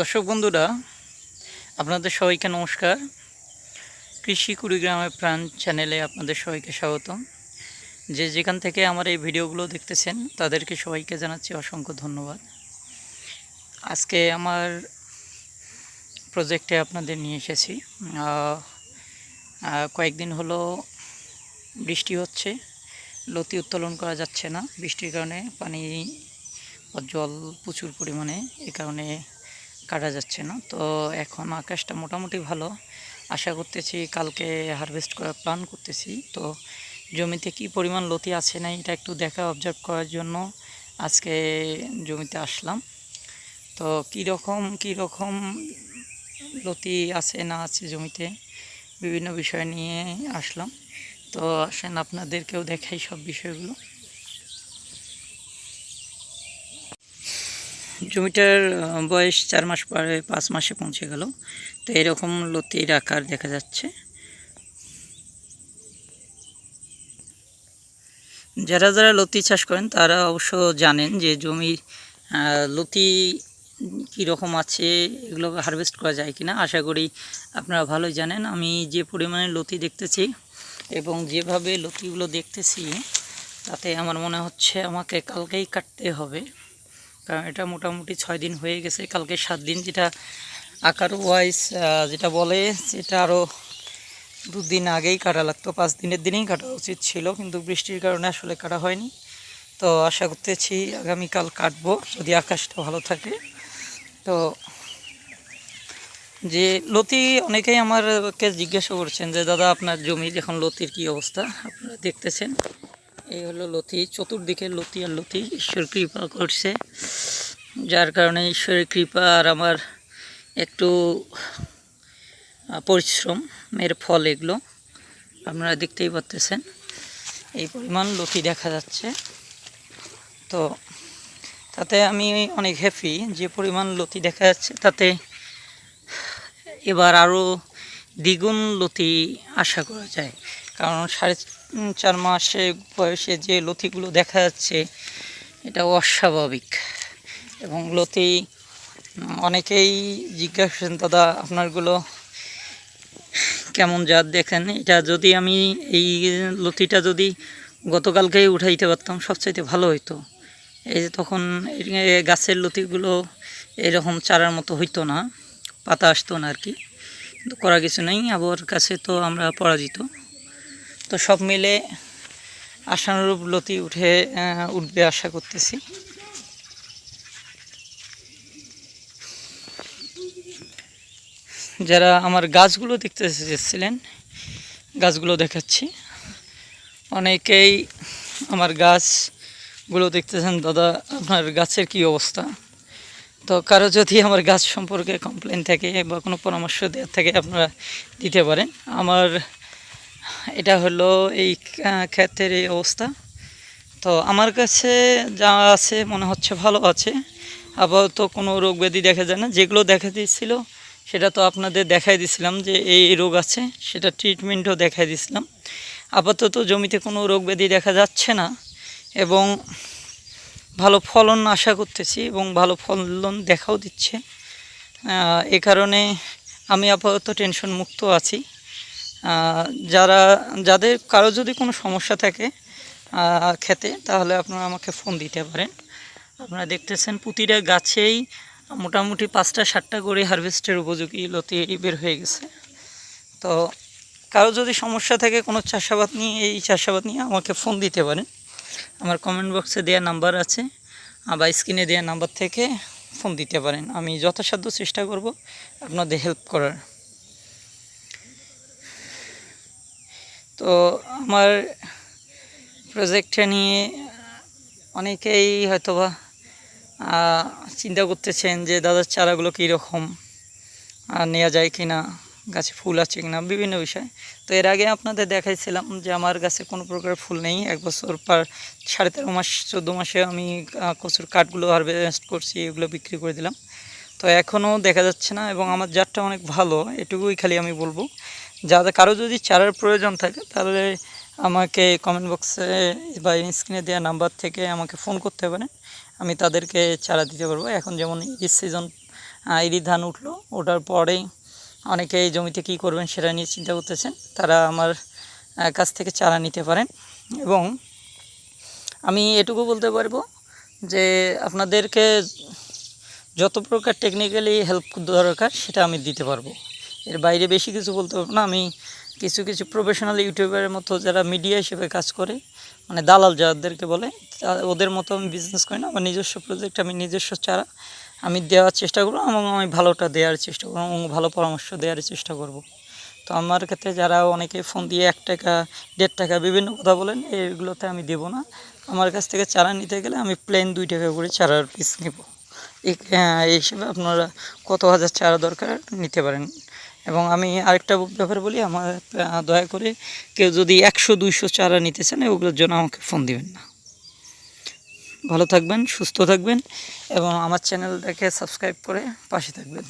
দর্শক বন্ধুরা, আপনাদের সবাইকে নমস্কার। কৃষি কুড়িগ্রামের প্রাণ চ্যানেলে আপনাদের সবাইকে স্বাগতম। যে যেখান থেকে আমার এই ভিডিওগুলো দেখতেছেন, তাদেরকে সবাইকে জানাচ্ছি অসংখ্য ধন্যবাদ। আজকে আমার প্রজেক্টে আপনাদের নিয়ে এসেছি। কয়েকদিন হলো বৃষ্টি হচ্ছে, লতি উত্তোলন করা যাচ্ছে না। বৃষ্টির কারণে পানি জল প্রচুর পরিমাণে, এ কারণে কাটা যাচ্ছে না। তো এখন আকাশটা মোটামুটি ভালো। আশা করতেছি কালকে হারভেস্ট করার প্ল্যান করতেছি। তো জমিতে কি পরিমাণ লতি আছে না এটা একটু দেখা অবজার্ভ করার জন্য আজকে জমিতে আসলাম। তো কীরকম কীরকম লতি আছে না আছে জমিতে বিভিন্ন বিষয় নিয়ে আসলাম। তো আসেন আপনাদেরকেও দেখাই সব বিষয়গুলো। জমিটার বয়স চার মাস পরে পাঁচ মাসে পৌঁছে গেল। তো এরকম লতির আকার দেখা যাচ্ছে। যারা যারা লতি চাষ করেন, তারা অবশ্য জানেন যে জমি লতি কীরকম আছে, এগুলো হারভেস্ট করা যায় কিনা। আশা করি আপনারা ভালোই জানেন। আমি যে পরিমাণে লতি দেখতেছি এবং যেভাবে লতিগুলো দেখতেছি, তাতে আমার মনে হচ্ছে আমাকে কালকেই কাটতে হবে। কারণ এটা মোটামুটি ছয় দিন হয়ে গেছে। কালকে সাত দিন যেটা আকার ওয়াইজ যেটা বলে সেটা আরও দুদিন আগেই কাটা লাগতো, পাঁচ দিনের দিনেই কাটা উচিত ছিল, কিন্তু বৃষ্টির কারণে আসলে কাটা হয়নি। তো আশা করতেছি আগামীকাল কাটবো, যদি আকাশটা ভালো থাকে। তো যে লতি, অনেকেই আমারকে জিজ্ঞাসা করছেন যে, দাদা, আপনার জমি এখন লতির কি অবস্থা? আপনারা দেখতেছেন। এই হলো লতি, চতুর্দিকে লতি আর লতি ঈশ্বর কৃপা করছে। যার কারণে ঈশ্বরের কৃপা আর আমার একটু পরিশ্রম, এর ফল এগুলো আপনারা দেখতেই পাচ্তেছেন এই পরিমাণ লতি দেখা যাচ্ছে। তো তাতে আমি অনেক হ্যাপি যে পরিমাণ লতি দেখা যাচ্ছে, তাতে এবার আরও দ্বিগুণ লতি আশা করা যায়। কারণ সাড়ে চার মাসে বয়সে যে লতিগুলো দেখা যাচ্ছে এটা অস্বাভাবিক। এবং লতি অনেকেই জিজ্ঞাসা করেন, দাদা আপনারগুলো কেমন জাত দেখেন? এটা যদি আমি এই লতিটা যদি গতকালকেই উঠাইতে পারতাম সবচাইতে ভালো হইতো। এই যে তখন গাছের লতিগুলো এরকম চারার মতো হইতো না পাতা আসতো না আর কি। কিন্তু করা কিছু নেই আবার কাছে তো আমরা পরাজিত। তো সব মিলে আশানুরূপ লতি উঠে উঠবে আশা করতেছি। যারা আমার গাছগুলো দেখতে এসেছিলেন গাছগুলো দেখাচ্ছি। অনেকেই আমার গাছগুলো দেখতেছেন, দাদা, আপনার গাছের কি অবস্থা? তো কারও যদি আমার গাছ সম্পর্কে কমপ্লেন থাকে বা কোনো পরামর্শ দেওয়ার থাকে, আপনারা দিতে পারেন। আমার এটা হলো এই ক্ষেতের এই অবস্থা। তো আমার কাছে যা আছে মনে হচ্ছে ভালো আছে। আপাতত কোনো রোগ ব্যাধি দেখা যায় না। যেগুলো দেখা দিয়েছিল, সেটা তো আপনাদের দেখাই দিয়েছিলাম যে এই রোগ আছে, সেটা ট্রিটমেন্টও দেখাই দিয়েছিলাম। আপাতত জমিতে কোনো রোগ ব্যাধি দেখা যাচ্ছে না এবং ভালো ফলন আশা করতেছি এবং ভালো ফলন দেখাও দিচ্ছে। এ কারণে আমি আপাতত টেনশন মুক্ত আছি। যারা, যাদের কারও যদি কোনো সমস্যা থাকে খেতে, তাহলে আপনারা আমাকে ফোন দিতে পারেন। আপনারা দেখতেছেন প্রতিটা গাছেই মোটামুটি পাঁচটা, সাতটা করে হারভেস্টের উপযোগী লতি বের হয়ে গেছে। তো কারও যদি সমস্যা থাকে, কোনো চাষাবাদ নিয়ে, এই চাষাবাদ নিয়ে আমাকে ফোন দিতে পারেন। আমার কমেন্ট বক্সে দেওয়া নাম্বার আছে, বা স্ক্রিনে দেওয়া নাম্বার থেকে ফোন দিতে পারেন। আমি যথাসাধ্য চেষ্টা করব আপনাদের হেল্প করার। তো আমার প্রজেক্টটা নিয়ে অনেকেই হয়তোবা চিন্তা করতেছেন যে দাদার চারাগুলো কীরকম নেওয়া যায় কি না গাছে ফুল আছে কি না বিভিন্ন বিষয়। তো এর আগে আপনাদের দেখাইছিলাম যে আমার গাছে কোনো প্রকার ফুল নেই। এক বছর পর সাড়ে তেরো মাস, চোদ্দ মাসে আমি কচুর কাঠগুলো হারভেস্ট করছি, এগুলো বিক্রি করে দিলাম। তো এখনও দেখা যাচ্ছে না এবং আমার জাতটা অনেক ভালো, এটুকুই খালি আমি বলব। যাদের কারও যদি চারার প্রয়োজন থাকে, তাহলে আমাকে কমেন্ট বক্সে বা স্ক্রিনে দেওয়া নাম্বার থেকে আমাকে ফোন করতে পারেন। আমি তাদেরকে চারা দিতে পারব। এখন যেমন ইরিশ সিজন ইরি ধান উঠল ওটার পরেই অনেকে এই জমিতে কী করবেন সেটা নিয়ে চিন্তা করতেছেন। তারা আমার কাছ থেকে চারা নিতে পারেন। এবং আমি এটুকু বলতে পারব যে আপনাদেরকে যত প্রকার টেকনিক্যালি হেল্প দরকার, সেটা আমি দিতে পারব। এর বাইরে বেশি কিছু বলতে পারব না। আমি কিছু কিছু প্রফেশনাল ইউটিউবারের মতো যারা মিডিয়া হিসেবে কাজ করে মানে দালাল যাদেরকে বলে ওদের মতো আমি বিজনেস করি না। আমার নিজস্ব প্রজেক্ট আমি নিজস্ব চারা আমি দেওয়ার চেষ্টা করব এবং আমি ভালোটা দেওয়ার চেষ্টা করব এবং ভালো পরামর্শ দেওয়ার চেষ্টা করব। তো আমার ক্ষেত্রে যারা অনেকে ফোন দিয়ে এক টাকা দেড় টাকা বিভিন্ন কথা বলেন এগুলোতে আমি দেবো না। আমার কাছ থেকে চারা নিতে গেলে আমি প্লেন দুই টাকা করে চারার পিস নেব। হ্যাঁ, এই হিসেবে আপনারা কত হাজার চারা দরকার নিতে পারেন। এবং আমি আরেকটা ব্যাপার বলি, আমার দয়া করে কেউ যদি একশো, দুইশো চারা নিতে চান ওগুলোর জন্য আমাকে ফোন দিবেন না। ভালো থাকবেন, সুস্থ থাকবেন এবং আমার চ্যানেলটাকে সাবস্ক্রাইব করে পাশে থাকবেন।